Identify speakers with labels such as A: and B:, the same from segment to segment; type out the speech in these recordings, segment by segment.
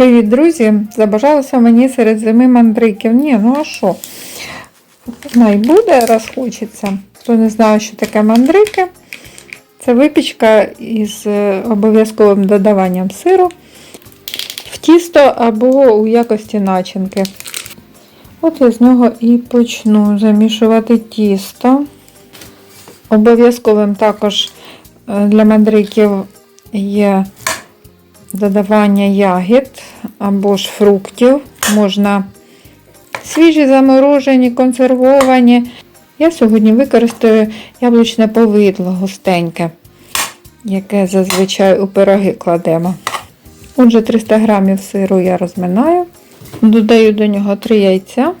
A: Привіт, друзі! Забажалося мені серед зими мандриків. Ні, ну а що? Най буде, раз хочеться. Хто не знає, що таке мандрики, це випічка із е, обов'язковим додаванням сиру в тісто або у якості начинки. От я з нього і почну замішувати тісто. Обов'язковим також е, для мандриків є додавання ягід або ж фруктів. Можна свіжі, заморожені, консервовані. Я сьогодні використаю яблучне повидло густеньке, яке зазвичай у пироги кладемо. Отже, 300 г сиру я розминаю. Додаю до нього 3 яйця.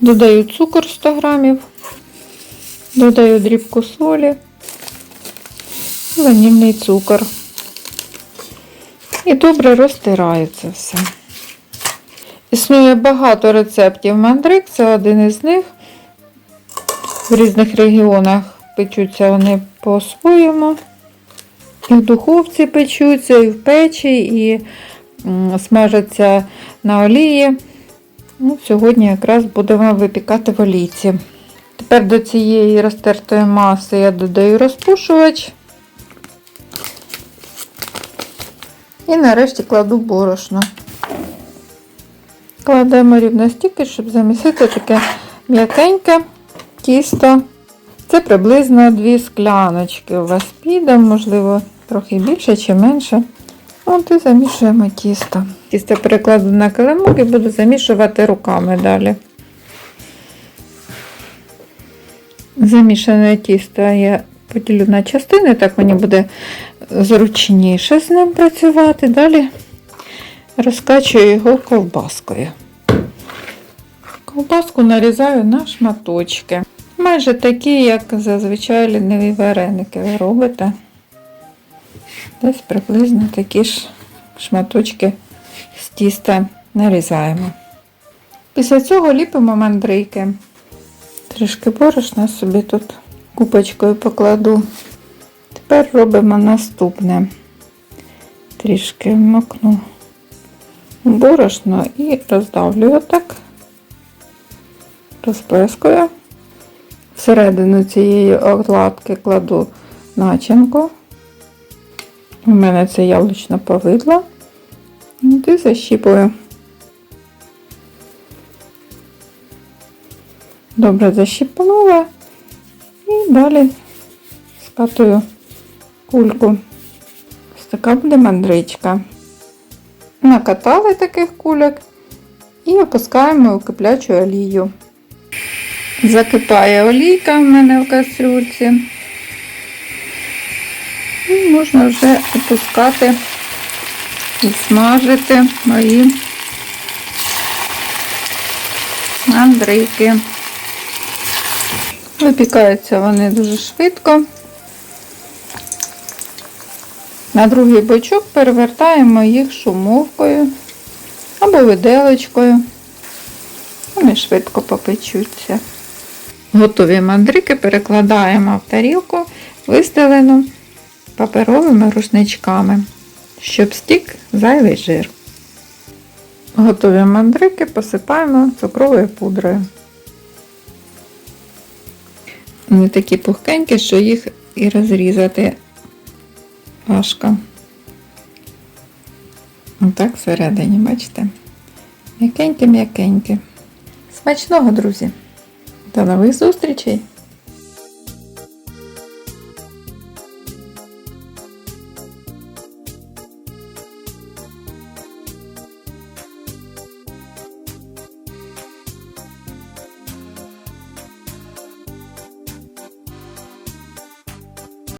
A: Додаю цукор 100 г. Додаю дрібку солі ванільний цукор. І добре розтираю це все. Існує багато рецептів мандрик, це один із них. В різних регіонах печуться вони по-своєму. І в духовці печуться, і в печі, і смажаться на олії. Ну, Сьогодні якраз будемо випікати в олійці. Тепер до цієї розтертої маси я додаю розпушувач. І нарешті кладу борошно. Кладемо рівно стільки, щоб замісити таке м'якеньке тісто. Це приблизно 2 скляночки у вас піде, можливо, трохи більше чи менше. От і замішуємо тісто. Тісто перекладу на килимок і буду замішувати руками далі. Замішане тісто я поділю на частини, так мені буде зручніше з ним працювати. Далі розкачую його ковбаскою. Ковбаску нарізаю на шматочки. Майже такі, як зазвичай ліниві вареники ви робите. Десь приблизно такі ж шматочки з тіста нарізаємо. Після цього ліпимо мандрики. Трішки борошна собі тут купочкою покладу. Тепер робимо наступне. Трішки вмокну борошно і роздавлю отак, розплескую. Всередину цієї окладки кладу начинку. У мене це яблучне повидло. І защіпую. Добре защіпнула. І далі скатую кульку. Ось така буде мандричка. Накатали таких кульок і опускаємо у киплячу олію. Закипає олійка в мене в кастрюльці. І можна вже опускати і смажити мої мандрики. Випікаються вони дуже швидко. На другий бочок перевертаємо їх шумовкою або виделочкою. Вони швидко попечуться. Готові мандрики перекладаємо в тарілку, вистелену паперовими рушничками, щоб стік зайвий жир. Готові мандрики посипаємо цукровою пудрою. Вони такі пухкенькі, що їх і розрізати важко. Отак всередині, бачите? мякеньке мякеньке Смачного, друзі! До нових зустрічей!